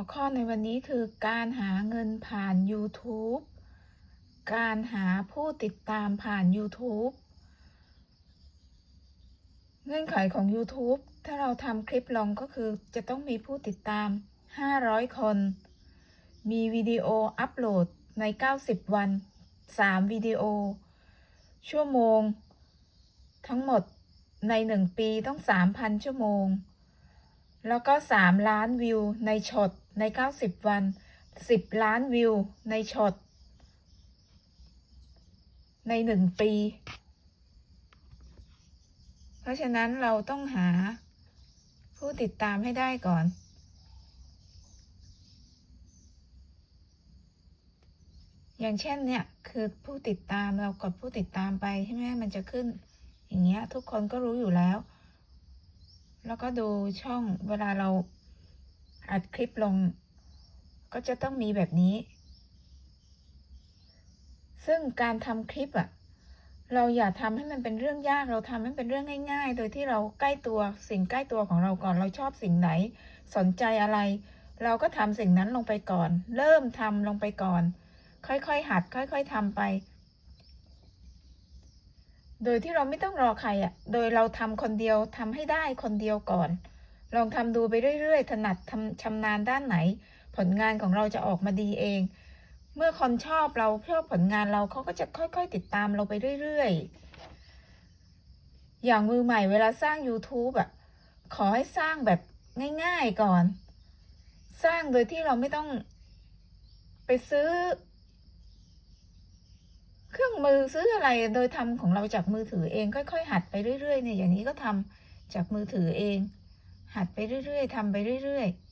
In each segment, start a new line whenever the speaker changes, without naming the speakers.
หัวข้อในวันนี้คือการหาเงินผ่าน YouTube การหาผู้ติดตามผ่าน YouTube เงื่อนไขของ YouTube ถ้าเราทำคลิปลงก็คือจะต้องมีผู้ติดตาม 500 คน มีวิดีโออัปโหลดใน 90 วัน 3 วิดีโอ ชั่วโมง ทั้งหมดใน 1 ปีต้อง 3,000 ชั่วโมง แล้วก็ 3 ล้านวิวในช็อต ใน 90 วัน 10 ล้านวิว ในช็อต ใน 1 ปี เพราะฉะนั้นเราต้องหาผู้ติดตามให้ได้ก่อน อย่างเช่นเนี่ย คือผู้ติดตามเรากดผู้ติดตามไปใช่ไหมมันจะขึ้น อย่างเงี้ยทุกคนก็รู้อยู่แล้ว แล้วก็ดูช่องเวลาเรา อัดคลิปลง ก็จะต้องมีแบบนี้ ซึ่งการทำคลิปอะเราอย่าทำให้มันเป็นเรื่องยาก เราทำให้มันเป็นเรื่องง่าย ๆ โดยที่เราใกล้ตัวสิ่งใกล้ตัวของเราก่อน เราชอบสิ่งไหน สนใจอะไร เราก็ทำสิ่งนั้นลงไปก่อน เริ่มทำลงไปก่อน ค่อยๆหัด ค่อย ๆทำไป โดยที่เราไม่ต้องรอใครอะ่ะ โดยเราทำคนเดียวทำให้ได้คนเดียวก่อน ลองทำดูไปเรื่อยๆ ถนัดทำชำนาญด้านไหน ผลงานของเราจะออกมาดีเอง เมื่อคนชอบเราชอบผลงานเราเขาก็จะค่อยๆ ติดตามเราไปเรื่อยๆ อย่างมือใหม่เวลาสร้าง YouTube อะ ขอให้สร้างแบบง่ายๆก่อน สร้างโดยที่เราไม่ต้องไปซื้อ เครื่องมือซื้ออะไรโดยทำของเราจากมือถือเอง ค่อยๆ หัดไปเรื่อยๆเนี่ยอย่างนี้ก็ทำจากมือถือเอง หัดไปเรื่อยๆทำไปเรื่อยๆ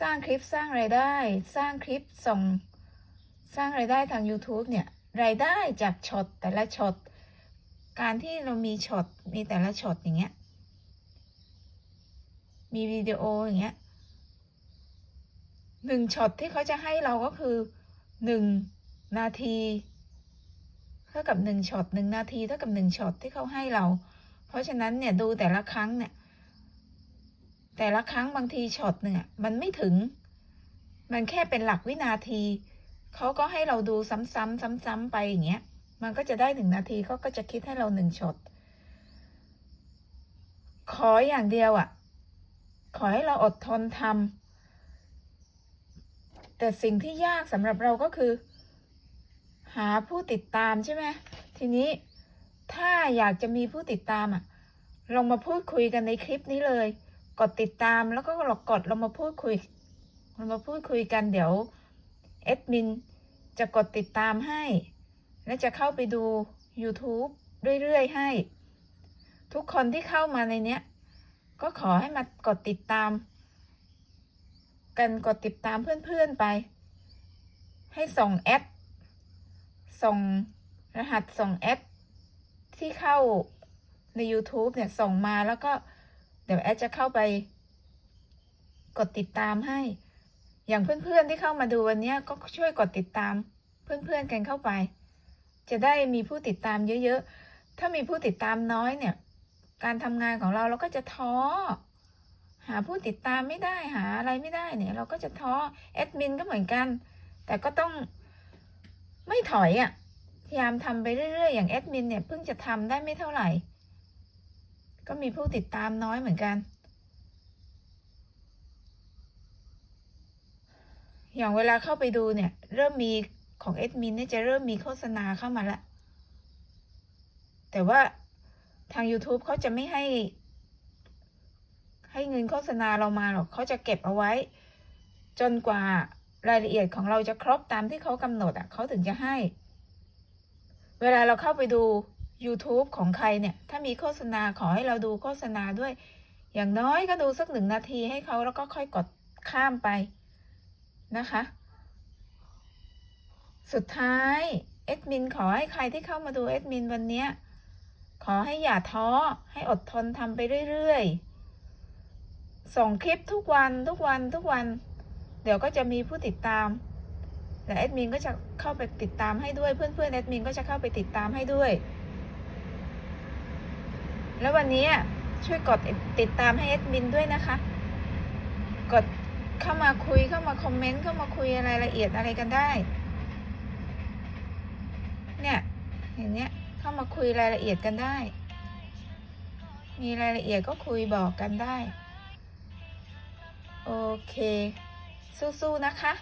สร้างคลิปสร้างไรายได้ สร้างคลิปส่งสร้างไรายได้ทาง YouTube เนี่ยรายได้จากช็อตแต่ละช็อตการที่เรามีช็อตมีแต่ละช็อตอย่างเงี้ยมีวิดีโออย่างเงี้ยหนึ่งช็อตที่เขาจะให้เราก็คือหนึ่งนาที เท่ากับหนึ่งช็อตหนึ่งนาทีเท่ากับหนึ่งช็อตที่เขาให้เรา เพราะฉะนั้นเนี่ยดูแต่ละครั้งเนี่ย แต่ละครั้งบางทีช็อตเนี่ยมันไม่ถึง มันแค่เป็นหลักวินาที เขาก็ให้เราดูซ้ำๆซ้ำๆไปอย่างเงี้ย มันก็จะได้หนึ่งนาทีเขาก็จะคิดให้เราหนึ่งช็อต ขออย่างเดียวอะ่ะ ขอให้เราอดทนทำแต่สิ่งที่ยากสำหรับเราก็คือ หาผู้ติดตามใช่ไหมทีนี้ ถ้าอยากจะมีผู้ติดตามอะ ลงมาพูดคุยกันในคลิปนี้เลย กดติดตามแล้วก็กดลงมาพูดคุยลงมาพูดคุยกันเดี๋ยวเอดมินจะกดติดตามให้ และจะเข้าไปดู YouTube เรื่อยๆให้ ทุกคนที่เข้ามาในเนี้ย ก็ขอให้มากดติดตาม กันกดติดตามเพื่อนๆไป ให้ส่งแอดส่งรหัสส่งแอด ที่เข้าใน YouTube เนี่ย ส่งมาแล้วก็ เดี๋ยวแอดจะเข้าไป กดติดตามให้ อย่างเพื่อนๆที่เข้ามาดูวันนี้ก็ช่วยกดติดตาม เพื่อนๆกันเข้าไป จะได้มีผู้ติดตามเยอะๆ ถ้ามีผู้ติดตามน้อยเนี่ย การทำงานของเราเราก็จะท้อ หาผู้ติดตามไม่ได้หาอะไรไม่ได้เนี่ย เราก็จะท้อแอดมินก็เหมือนกัน แต่ก็ต้องไม่ถอยอะ่ะ พยายามทำไปเรื่อยๆ อย่างแอดมินเนี่ยเพิ่งจะทำได้ไม่เท่าไหร่ ก็มีผู้ติดตามน้อยเหมือนกัน อย่างเวลาเข้าไปดูเนี่ย เริ่มมีของแอดมินเนี่ยจะเริ่มมีโฆษณาเข้ามาละ แต่ว่าทาง YouTube เขาจะไม่ให้ ให้เงินโฆษณาเรามาหรอกเขาจะเก็บเอาไว้ จนกว่ารายละเอียดของเราจะครบตามที่เขากำหนดอะเขาถึงจะให้ เวลาเราเข้าไปดู YouTube ของใครเนี่ย ถ้ามีโฆษณาขอให้เราดูโฆษณาด้วย อย่างน้อยก็ดูสักหนึ่งนาทีให้เขาแล้วก็ค่อยกดข้ามไปนะคะ สุดท้ายเอดมินขอให้ใครที่เข้ามาดูเอดมินวันนี้ขอให้อย่าท้อให้อดทนทำไปเรื่อยๆ ส่งคลิปทุกวันทุกวันทุกวัน เดี๋ยวก็จะมีผู้ติดตาม แต่แอดมินก็จะเข้าไปติดตามให้ด้วยเพื่อนๆแอดมินก็จะเข้าไปติดตามให้ด้วย แล้ววันนี้ช่วยกดติดตามให้แอดมินด้วยนะคะ กดเข้ามาคุยเข้ามาคอมเมนต์เข้ามาคุยอะไรละเอียดอะไรกันได้ เนี่ยอย่างเนี้ยเข้ามาคุยรายละเอียดกันได้ มีรายละเอียดก็คุยบอกกันได้ โอเค สู้ๆนะคะ